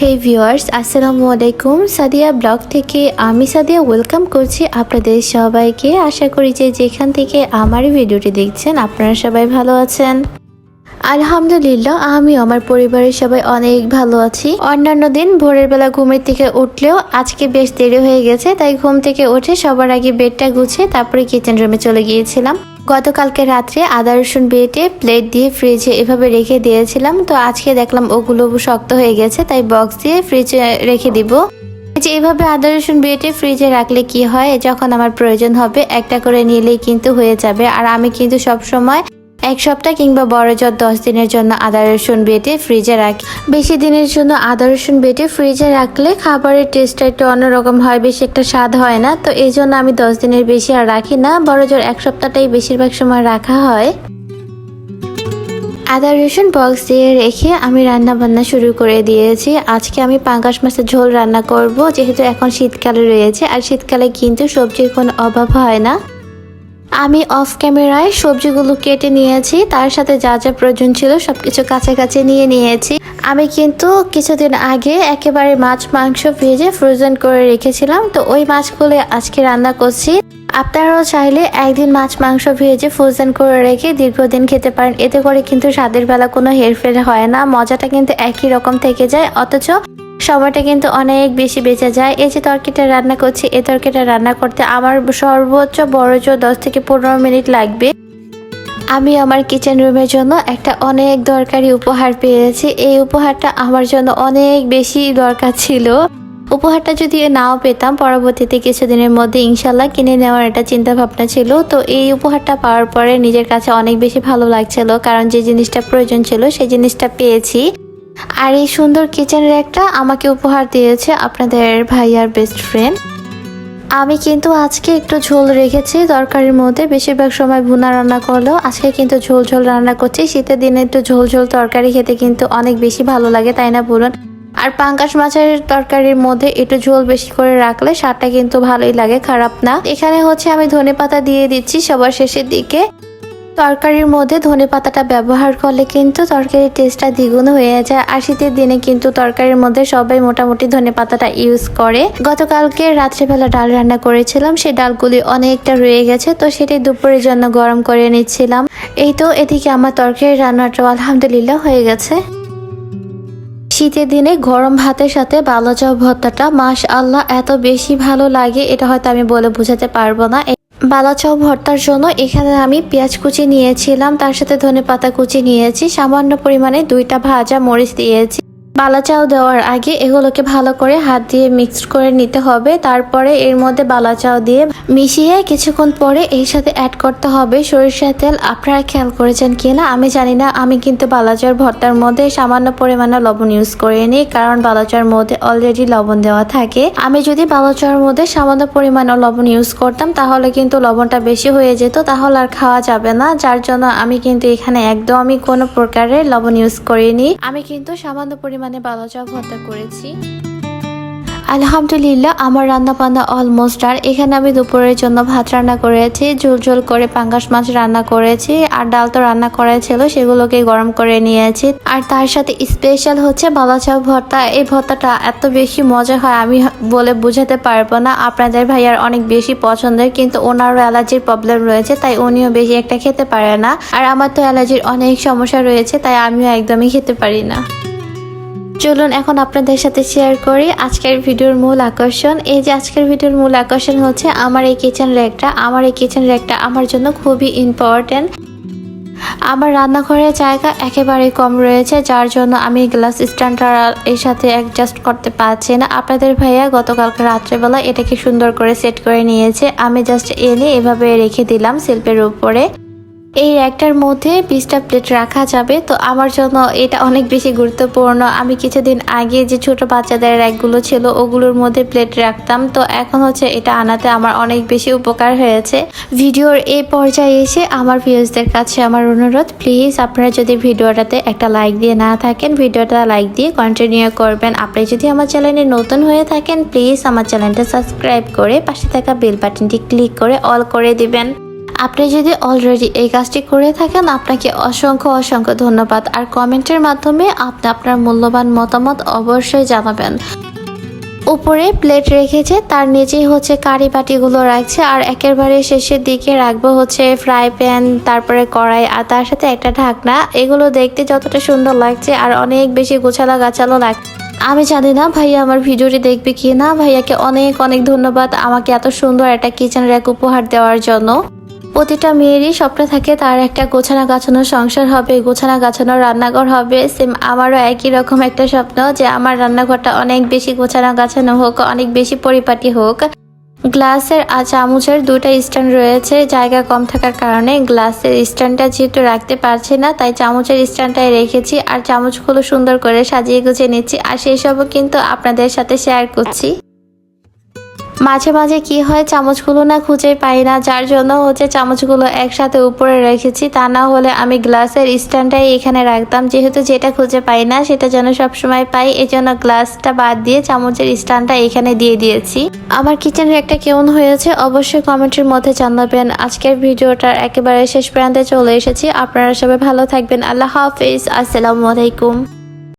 হে viewers আসসালামু আলাইকুম Sadia blog থেকে আমি সাদিয়া ওয়েলকাম করছি আপনাদের সবাইকে। আশা করি যে যেখান থেকে আমার ভিডিওটি দেখছেন, আপনারা সবাই ভালো আছেন। আলহামদুলিল্লাহ আমি আমার পরিবারের সবাই অনেক ভালো আছি। অন্যান্য দিন ভোরের বেলা ঘুমের থেকে উঠলেও আজকে বেশ দেরি হয়ে গেছে, তাই ঘুম থেকে উঠে সবার আগে বেডটা গুছিয়ে তারপরে কিচেন রুমে চলে গিয়েছিলাম। গতকালকে রাত্রে আদা, রসুন বেটে প্লেট দিয়ে ফ্রিজে এভাবে রেখে দিয়েছিলাম, তো আজকে দেখলাম ওগুলো শক্ত হয়ে গেছে, তাই বক্স দিয়ে ফ্রিজে রেখে দিব। যে এভাবে আদা, রসুন বেটে ফ্রিজে রাখলে কি হয়? যখন আমার প্রয়োজন হবে, একটা করে নিলেই কিন্তু হয়ে যাবে। আর আমি কিন্তু সব সময় এক সপ্তাহ কিংবা বড় জ্বর দশ দিনের জন্য আদা, রসুন, বেটে ফ্রিজে রাখি। বেশি দিনের জন্য আদা, রসুন, বেটে ফ্রিজে রাখলে খাবারের টেস্টটা একটু অন্যরকম হয়, বেশি একটা স্বাদ হয় না। তো এই জন্য আমি দশ দিনের বেশি আর রাখি না, বড় জ্বর এক সপ্তাহটাই বেশিরভাগ সময় রাখা হয়। আদা, রসুন বক্স দিয়ে রেখে আমি রান্না বান্না শুরু করে দিয়েছি। আজকে আমি পাঙ্গাস মাছের ঝোল রান্না করব, যেহেতু এখন শীতকালে রয়েছে, আর শীতকালে কিন্তু সবজির কোনো অভাব হয় না। আমি অফ ক্যামেরায় সবজিগুলো কেটে নিয়েছি, তার সাথে যা যা প্রয়োজন ছিল সবকিছু কাছাকাছি নিয়ে নিয়েছি। আমি কিন্তু কিছুদিন আগে একেবারে মাছ, মাংস ভেজে ফ্রোজেন করে রেখেছিলাম, তো ওই মাছগুলো আজকে রান্না করছি। আপনারাও চাইলে একদিন মাছ, মাংস ভেজে ফ্রোজেন করে রেখে দীর্ঘদিন খেতে পারেন। এতে করে কিন্তু স্বাদের বেলা কোনো হেরফের হয় না, মজাটা কিন্তু একই রকম থেকে যায়। অথচ সময়টা কিন্তু অনেক বেশি বেঁচে যায়। এই যে তরকারিটা রান্না করছি, এই তরকারিটা রান্না করতে আমার সর্বোচ্চ বড় জোর দশ থেকে পনেরো মিনিট লাগবে। আমি আমার কিচেন রুমের জন্য একটা অনেক দরকারি উপহার পেয়েছি। এই উপহারটা আমার জন্য অনেক বেশি দরকার ছিল। উপহারটা যদি নাও পেতাম, পরবর্তীতে কিছুদিনের মধ্যে ইনশাল্লাহ কিনে নেওয়ার একটা চিন্তা ভাবনা ছিল। তো এই উপহারটা পাওয়ার পরে নিজের কাছে অনেক বেশি ভালো লাগছিল, কারণ যে জিনিসটা প্রয়োজন ছিল, সেই জিনিসটা পেয়েছি। আর এই সুন্দর কিচেন র্যাকটা আমাকে উপহার দিয়েছে আপনাদের ভাইয়ার বেস্ট ফ্রেন্ড আমি কিন্তু আজকে একটু ঝোল রেখেছি, তরকারির মধ্যে। বেশিরভাগ সময় ভুনা রান্না করলেও আজকে কিন্তু ঝোল ঝোল রান্না করছি। শীতের দিনে একটু ঝোল ঝোল তরকারি খেতে কিন্তু অনেক বেশি ভালো লাগে, তাই না বলুন? আর পাঙ্কাশ মাছের তরকারির মধ্যে একটু ঝোল বেশি করে রাখলে স্বাদটা কিন্তু ভালোই লাগে, খারাপ না। এখানে হচ্ছে আমি ধনে পাতা দিয়ে দিচ্ছি সবার শেষের দিকে। তরকারির মধ্যে ধনে পাতাটা ব্যবহার করলে কিন্তু তরকারির টেস্টটা দ্বিগুণ হয়ে যায়। আর শীতের দিনে কিন্তু তরকারির মধ্যে সবাই মোটামুটি ধনে পাতাটা ইউজ করে। গতকালকে রাত্রেবেলা ডাল রান্না করেছিলাম সেই ডালগুলি অনেকটা রয়ে গেছে, তো সেটি দুপুরের জন্য গরম করে নিচ্ছিলাম। এই তো এদিকে আমার তরকারি রান্নাটাও আলহামদুলিল্লাহ হয়ে গেছে। শীতের দিনে গরম ভাতের সাথে বালাচাও ভর্তাটা মাস আল্লাহ এত বেশি ভালো লাগে, এটা হয়তো আমি বলে বোঝাতে পারব না। বালাচাও ভর্তার জন্য এখানে আমি পেঁয়াজ কুচি নিয়েছিলাম, তার সাথে ধনে পাতা কুচি নিয়েছি, সামান্য পরিমাণে দুইটা ভাজা মরিচ দিয়েছি। বালাচাও দেওয়ার আগে এগুলোকে ভালো করে হাত দিয়ে মিক্স করে নিতে হবে। তারপরে এর মধ্যে বালাচাও দিয়ে মিশিয়ে কিছুক্ষণ পরে এর সাথে অ্যাড করতে হবে সরিষার তেল। আপনারা খেয়াল করেছেন কিনা? আমি জানি না। আমি কিন্তু বালাচার ভর্তার মধ্যে সামান্য পরিমাণে লবণ ইউজ করে নিই, কারণ বালাচার মধ্যে অলরেডি লবণ দেওয়া থাকে। আমি যদি বালাচার মধ্যে সামান্য পরিমাণে লবণ ইউজ করতাম, তাহলে কিন্তু লবণটা বেশি হয়ে যেত, তাহলে আর খাওয়া যাবে না। যার জন্য আমি কিন্তু এখানে একদমই কোনো প্রকারের লবণ ইউজ করিনি। আমি কিন্তু সামান্য পরিমাণে বালাচা ভর্তা করেছি। আলহামদুলিল্লাহ, আমার রান্না বান্না অলমোস্ট আর এখানে আমি দুপুরের জন্য ভাত রান্না করেছি, ঝোল ঝোল করে পাঙ্গাস মাছ রান্না করেছি, আর ডাল তো রান্না করা ছিল, সেগুলোকে গরম করে নিয়েছি। আর তার সাথে স্পেশাল হচ্ছে বালাচাও ভর্তা। এই ভর্তাটা এত বেশি মজা হয়, আমি বলে বোঝাতে পারব না। আপনাদের ভাইয়ার অনেক বেশি পছন্দের, কিন্তু ওনারও অ্যালার্জির প্রবলেম রয়েছে, তাই উনিও বেশি একটা খেতে পারে না। আর আমার তো অ্যালার্জির অনেক সমস্যা রয়েছে, তাই আমিও একদমই খেতে পারি না। চলুন এখন আপনাদের সাথে শেয়ার করি আজকের ভিডিওর মূল আকর্ষণ। এই যে আজকের ভিডিওর মূল আকর্ষণ হচ্ছে, আমার এই কিচেন র্যাকটা আমার এই কিচেন র্যাকটা আমার জন্য খুবই ইম্পর্টেন্ট আমার রান্নাঘরের জায়গা একেবারে কম রয়েছে, যার জন্য আমি গ্লাস স্ট্যান্ডার এর সাথে অ্যাডজাস্ট করতে পারছি না। আপনাদের ভাইয়া গতকালকে রাত্রেবেলা এটাকে সুন্দর করে সেট করে নিয়েছে। আমি জাস্ট এনে এভাবে রেখে দিলাম শিল্পের উপরে। এই র্যাকটার মধ্যে বিশটা প্লেট রাখা যাবে। তো আমার জন্য এটা অনেক বেশি গুরুত্বপূর্ণ। আমি কিছুদিন আগে যে ছোট বাচ্চাদের র্যাকগুলো ছিল, ওগুলোর মধ্যে প্লেট রাখতাম। তো এখন হচ্ছে এটা আনাতে আমার অনেক বেশি উপকার হয়েছে। ভিডিওর এই পর্যায়ে এসে আমার ভিউজদের কাছে আমার অনুরোধ প্লিজ আপনারা যদি ভিডিওটাতে একটা লাইক দিয়ে না থাকেন, ভিডিওটা লাইক দিয়ে কন্টিনিউ করবেন। আপনি যদি আমার চ্যানেলে নতুন হয়ে থাকেন প্লিজ আমার চ্যানেলটা সাবস্ক্রাইব করে পাশে থাকা বেল বাটনটি ক্লিক করে অল করে দিবেন। আপনি যদি অলরেডি এই কাজটি করে থাকেন, আপনাকে অসংখ্য অসংখ্য ধন্যবাদ। আর কমেন্টের মাধ্যমে আপনি আপনার মূল্যবান মতামত অবশ্যই জানাবেন। উপরে প্লেট রেখেছে, তার নিচেই হচ্ছে কারি বাটিগুলো রাখছে, আর একেবারে শেষের দিকে রাখব হচ্ছে ফ্রাই প্যান তারপরে কড়াই, আর তার সাথে একটা ঢাকনা। এগুলো দেখতে যতটা সুন্দর লাগছে, আর অনেক বেশি গোছালো গাছালো লাগছে। আমি জানি না ভাইয়া আমার ভিডিওটি দেখবে কি না ভাইয়াকে অনেক অনেক ধন্যবাদ আমাকে এত সুন্দর একটা কিচেন র্যাক উপহার দেওয়ার জন্য। প্রতিটা মেয়েরই স্বপ্ন থাকে তার একটা গোছানো গাছানো সংসার হবে, গোছানো গাছানো রান্নাঘর হবে। সেম আমারও একই রকম একটা স্বপ্ন যে আমার রান্নাঘরটা অনেক বেশি গোছানো গাছানো হোক, অনেক বেশি পরিপাটি হোক। গ্লাসের আর চামচের দুটা স্ট্যান্ড রয়েছে, জায়গা কম থাকার কারণে গ্লাসের স্ট্যান্ডটা যেহেতু রাখতে পারছি না, তাই চামচের স্ট্যান্ডটাই রেখেছি আর চামচগুলো সুন্দর করে সাজিয়ে গুছিয়ে নিচ্ছি। আর সেই সবও কিন্তু আপনাদের সাথে শেয়ার করছি। মাঝে মাঝে কি হয়, চামচগুলো না খুঁজে পাই না। যার জন্য হচ্ছে চামচগুলো একসাথে উপরে রেখেছি। তা না হলে আমি গ্লাসের স্ট্যান্ডটাই এখানে রাখতাম। যেহেতু যেটা খুঁজে পাই না, সেটা যেন সবসময় পাই। এই জন্য গ্লাসটা বাদ দিয়ে চামচের স্ট্যান্ডটা এখানে দিয়ে দিয়েছি। আমার কিচেন একটা কেমন হয়েছে, অবশ্যই কমেন্টের মধ্যে জানাবেন। আজকের ভিডিওটার একেবারে শেষ প্রান্তে চলে এসেছি। আপনারা সবাই ভালো থাকবেন। আল্লাহ হাফিজ। আসসালামু আলাইকুম।